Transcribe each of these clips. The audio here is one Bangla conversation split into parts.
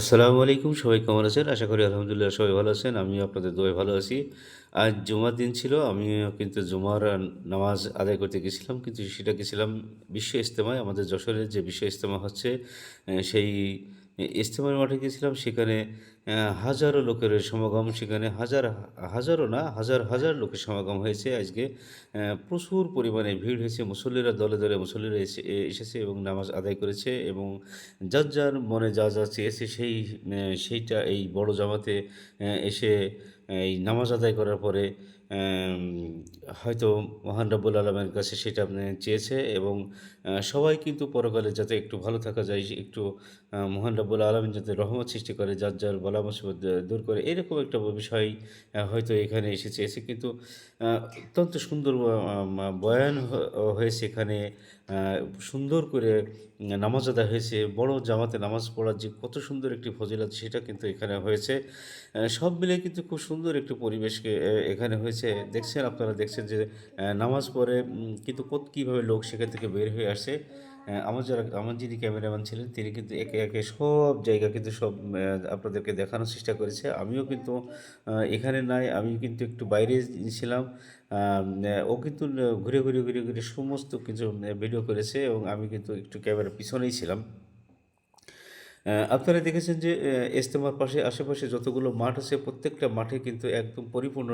আসসালামু আলাইকুম, সবাই কেমন আছেন? আশা করি আলহামদুলিল্লাহ সবাই ভালো আছেন, আমিও আপনাদের দোয় ভালো আছি। আজ জুমার দিন ছিল, আমিও কিন্তু জুমার নামাজ আদায় করতে গেছিলাম, কিন্তু সেটা গেছিলাম বিশ্ব ইজতেমায়। আমাদের যশোরের যে বিশ্ব ইজতেমা হচ্ছে সেই ইজতেমার মাঠে গিয়েছিলাম, সেখানে হাজারো লোকের সমাগম, সেখানে হাজার, হাজারো না, হাজার হাজার লোকের সমাগম হয়েছে আজকে। প্রচুর পরিমাণে ভিড় হয়েছে, মুসল্লিরা দলে দলে মুসল্লিরা এসে এসেছে এবং নামাজ আদায় করেছে এবং যার যার মনে যা যা চেয়েছে সেই সেইটা এই বড় জামাতে এসে এই নামাজ আদায় করার পরে হয়তো মহান রব্বুল আলমের কাছে সেটা আপনি চেয়েছে এবং সবাই কিন্তু পরকালে যাতে একটু ভালো থাকা যায়, একটু মহান রব্বুল আলমিন যাতে রহমত সৃষ্টি করে, যার যার বলা মুসিবত দূর করে, এরকম একটা বিষয় হয়তো এখানে এসে চেয়েছে কিন্তু অত্যন্ত সুন্দর বয়ান হয়েছে এখানে সুন্দর করে নামাজ আদায় হয়েছে। বড় জামাতে নামাজ পড়ার যে কত সুন্দর একটি ফজিলত সেটা কিন্তু এখানে হয়েছে। সব মিলে কিন্তু খুব সুন্দর একটি পরিবেশকে এখানে হয়েছে। দেখছেন আপনারা, দেখছেন যে নামাজ পড়ে কিন্তু কত কীভাবে লোক সেখান থেকে বের হয়ে আসে। আমার যারা, আমার যিনি ক্যামেরাম্যান ছিলেন, তিনি কিন্তু একে একে সব জায়গা কিন্তু সব আপনাদেরকে দেখানোর চেষ্টা করেছে। আমিও কিন্তু এখানে নাই আমি কিন্তু একটু বাইরে ছিলাম। ও কিন্তু ঘুরে ঘুরে ঘুরে ঘুরে সমস্ত কিছু ভিডিও করেছে এবং আমি কিন্তু একটু ক্যামেরার পিছনেই ছিলাম। আপনারা দেখেছেন যে ইজতেমার পাশে আশেপাশে যতগুলো মাঠ আছে, প্রত্যেকটা মাঠে কিন্তু একদম পরিপূর্ণ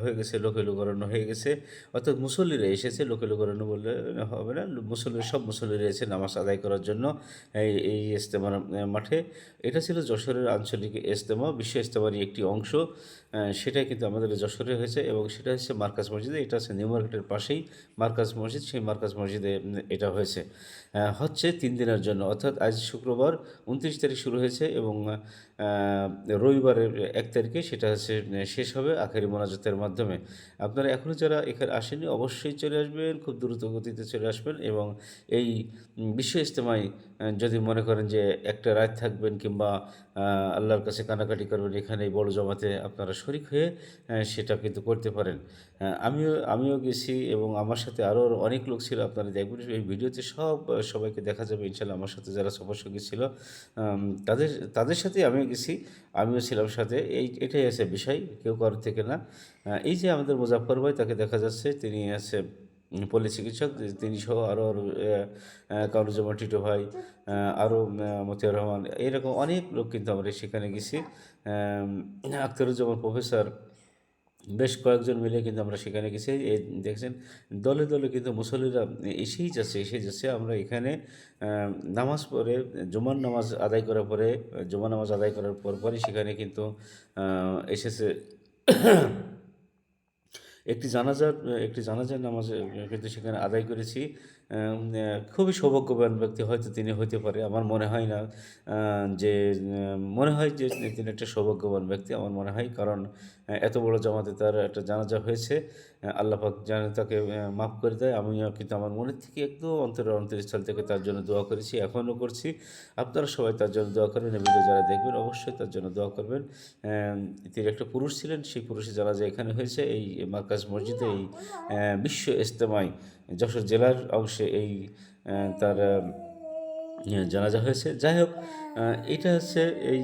হয়ে গেছে, লোকে লোকারণ্য হয়ে গেছে। অর্থাৎ মুসল্লিরা এসেছে, লোকে লোকারণ্য বললে হবে না। মুসল্লি সব মুসল্লিরা এসে নামাজ আদায় করার জন্য এই এই ইজতেমার মাঠে। এটা ছিল যশোরের আঞ্চলিক ইজতেমা, বিশ্ব ইজতেমারই একটি অংশ। সেটাই কিন্তু আমাদের যশোরে হয়েছে এবং সেটা হচ্ছে মার্কাজ মসজিদে। এটা হচ্ছে নিউ মার্কেটের পাশেই মার্কাজ মসজিদ। সেই মার্কাজ মসজিদে এটা হয়েছে। হচ্ছে তিন দিনের জন্য। অর্থাৎ আজ শুক্রবার উনত্রিশ তারিখ শুরু হয়েছে এবং রবিবারের এক তারিখে সেটা হচ্ছে শেষ হবে আখেরি মোনাজাতের মাধ্যমে। আপনারা এখনও যারা এখানে আসেনি অবশ্যই চলে আসবেন, খুব দ্রুত গতিতে চলে আসবেন এবং এই বিশ্ব ইজতেমায় যদি মনে করেন যে একটা রাত থাকবেন কিংবা আল্লাহর কাছে কানাকাটি করবেন এখানে এই বড় জমাতে আপনারা শরিক হয়ে সেটা কিন্তু করতে পারেন। আমিও আমিও গেছি এবং আমার সাথে আরও অনেক লোক ছিল, আপনারা দেখবেন এই ভিডিওতে সব, সবাইকে দেখা যাবে, ইনশাল্লাহ আমার সাথে যারা সফর সঙ্গী ছিল তাদের তাদের সাথে আমিও গেছি, আমিও ছিলাম সাথে। এই, এটাই আছে বিষয়, কেউ কারোর থেকে না। এই যে আমাদের মুজাফর ভাই, তাকে দেখা যাচ্ছে, তিনি আছে পল্লী চিকিৎসক তিনি সহ আরও আরও কামরুজ্জামান টিটো ভাই আরও মতিউর রহমান, এরকম অনেক লোক কিন্তু আমরা সেখানে গেছি। আখতারুজ্জামান প্রফেসর বেশ কয়েকজন মিলে কিন্তু আমরা সেখানে গেছি। এই দেখছেন, দলে দলে কিন্তু মুসল্লিরা এসেই যাচ্ছে এসে যাচ্ছে। আমরা এখানে নামাজ পড়ে, জুমার নামাজ আদায় করার পরে, জুমার নামাজ আদায় করার পর পরই সেখানে কিন্তু এসেছে। একটি জানাজার একটি জানাজার নামাজ কিন্তু সেখানে আদায় করেছি। খুবই সৌভাগ্যবান ব্যক্তি হয়তো তিনি হতে পারে। আমার মনে হয় না যে, মনে হয় যে তিনি একটা সৌভাগ্যবান ব্যক্তি আমার মনে হয়। কারণ এত বড় জামাতে তার একটা জানাজা হয়েছে। আল্লাহ যেন তাকে মাফ করে দেয়। আমিও কিন্তু আমার মনের থেকে একদম অন্তরের অন্তরস্থল থেকে তার জন্য দোয়া করেছি, এখনও করছি। আপনারা সবাই তার জন্য দোয়া করবেন। ভিডিও যারা দেখবেন অবশ্যই তার জন্য দোয়া করবেন। তিনি একটা পুরুষ ছিলেন। সেই পুরুষের জানাজা এখানে হয়েছে। এই মার্কাজ মসজিদে এই বিশ্ব ইজতেমায় যশোর জেলার অংশে এই তার জানাজা হয়েছে। যাই হোক এটা হচ্ছে এই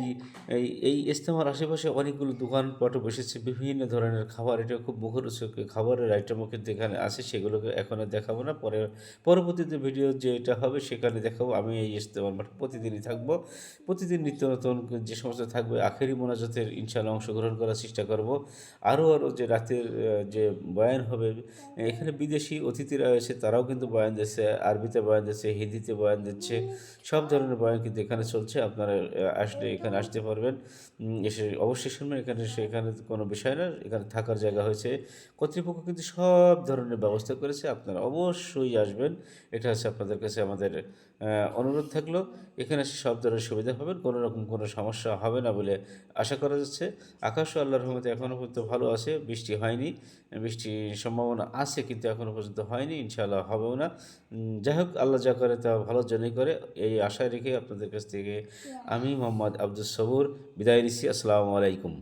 এই এই ইজতেমার আশেপাশে অনেকগুলো দোকানপাটও বসেছে, বিভিন্ন ধরনের খাবার। এটা খুব মুখরোচক খাবারের আইটেমও কিন্তু এখানে আছে, সেগুলোকে এখন দেখাবো না। পরে, পরবর্তীতে ভিডিও যে এটা হবে, সেখানে দেখাবো। আমি এই ইজতেমার মাঠে প্রতিদিনই থাকব। প্রতিদিন নিত্য নতুন যে সমস্ত থাকবে, আখেরি মোনাজাতের ইনশাল্লাহ অংশগ্রহণ করার চেষ্টা করব। আরও আরও যে রাতের যে বয়ান হবে, এখানে বিদেশি অতিথিরা এসে তারাও কিন্তু বয়ান দিচ্ছে, আরবিতে বয়ান দিচ্ছে, হিন্দিতে বয়ান দিচ্ছে। সব ধরনের বয়ান কিন্তু এখানে চলছে। আপনারা আসলে এখানে আসতে পারবেন। এসে অবশ্যই শুনবেন। এখানে সেখানে কোনো বিষয় না। এখানে থাকার জায়গা হয়েছে। কর্তৃপক্ষ কিন্তু সব ধরনের ব্যবস্থা করেছে। আপনারা অবশ্যই আসবেন। এটা হচ্ছে আপনাদের কাছে আমাদের অনুরোধ থাকল। এখানে এসে সব ধরনের সুবিধা পাবেন। কোনো রকম কোনো সমস্যা হবে না বলে আশা করা যাচ্ছে। আকাশও আল্লাহর রহমতে এখনও পর্যন্ত ভালো আছে। বৃষ্টি হয়নি। বৃষ্টির সম্ভাবনা আছে কিন্তু এখনও পর্যন্ত হয়নি। ইনশাআল্লাহ হবেও না। যাই হোক, আল্লাহ যা করে তা ভালোর জন্যই করে। এই আশায় রেখে আপনাদের কাছ থেকে আমি মোহাম্মদ আব্দুল সবুর বিদায় নিচ্ছি। আসসালামু আলাইকুম।